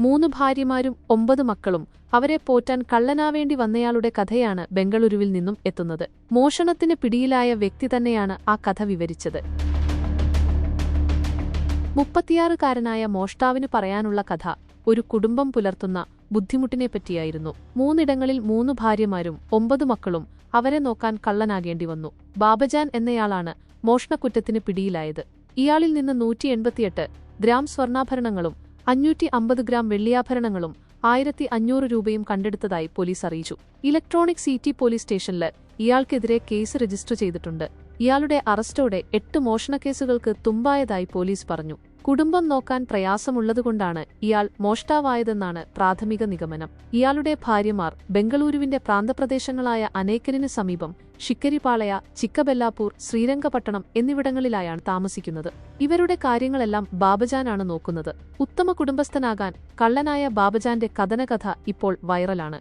മൂന്ന് ഭാര്യമാരും ഒമ്പത് മക്കളും അവരെ പോറ്റാൻ കള്ളനാവേണ്ടി വന്നയാളുടെ കഥയാണ് ബംഗളൂരുവിൽ നിന്നും എത്തുന്നത്. മോഷണത്തിന് പിടിയിലായ വ്യക്തി തന്നെയാണ് ആ കഥ വിവരിച്ചത്. മുപ്പത്തിയാറുകാരനായ മോഷ്ടാവിന് പറയാനുള്ള കഥ ഒരു കുടുംബം പുലർത്തുന്ന ബുദ്ധിമുട്ടിനെപ്പറ്റിയായിരുന്നു മൂന്നിടങ്ങളിൽ മൂന്ന് ഭാര്യമാരും ഒമ്പത് മക്കളും അവരെ നോക്കാൻ കള്ളനാകേണ്ടി വന്നു. ബാബജാൻ എന്നയാളാണ് മോഷണക്കുറ്റത്തിന് പിടിയിലായത്. ഇയാളിൽ നിന്ന് നൂറ്റി എൺപത്തിയെട്ട് ഗ്രാം സ്വർണാഭരണങ്ങളും അഞ്ഞൂറ്റി അമ്പത് ഗ്രാം വെള്ളിയാഭരണങ്ങളും ആയിരത്തി അഞ്ഞൂറ് രൂപയും കണ്ടെടുത്തതായി പോലീസ് അറിയിച്ചു. ഇലക്ട്രോണിക് സിറ്റി പോലീസ് സ്റ്റേഷനിൽ ഇയാൾക്കെതിരെ കേസ് രജിസ്റ്റർ ചെയ്തിട്ടുണ്ട്. ഇയാളുടെ അറസ്റ്റോടെ എട്ട് മോഷണക്കേസുകൾക്ക് തുമ്പായതായി പോലീസ് പറഞ്ഞു. കുടുംബം നോക്കാൻ പ്രയാസമുള്ളതുകൊണ്ടാണ് ഇയാൾ മോഷ്ടാവായതെന്നാണ് പ്രാഥമിക നിഗമനം. ഇയാളുടെ ഭാര്യമാർ ബംഗളൂരുവിന്റെ പ്രാന്തപ്രദേശങ്ങളായ അനേക്കലിന് സമീപം ഷിക്കരിപാളയ ചിക്കബെല്ലാപ്പൂർ ശ്രീരംഗപട്ടണം എന്നിവിടങ്ങളിലായാണ് താമസിക്കുന്നത്. ഇവരുടെ കാര്യങ്ങളെല്ലാം ബാബജാനാണ് നോക്കുന്നത്. ഉത്തമ കുടുംബസ്ഥനാകാൻ കള്ളനായ ബാബജാന്റെ കഥനകഥ ഇപ്പോൾ വൈറലാണ്.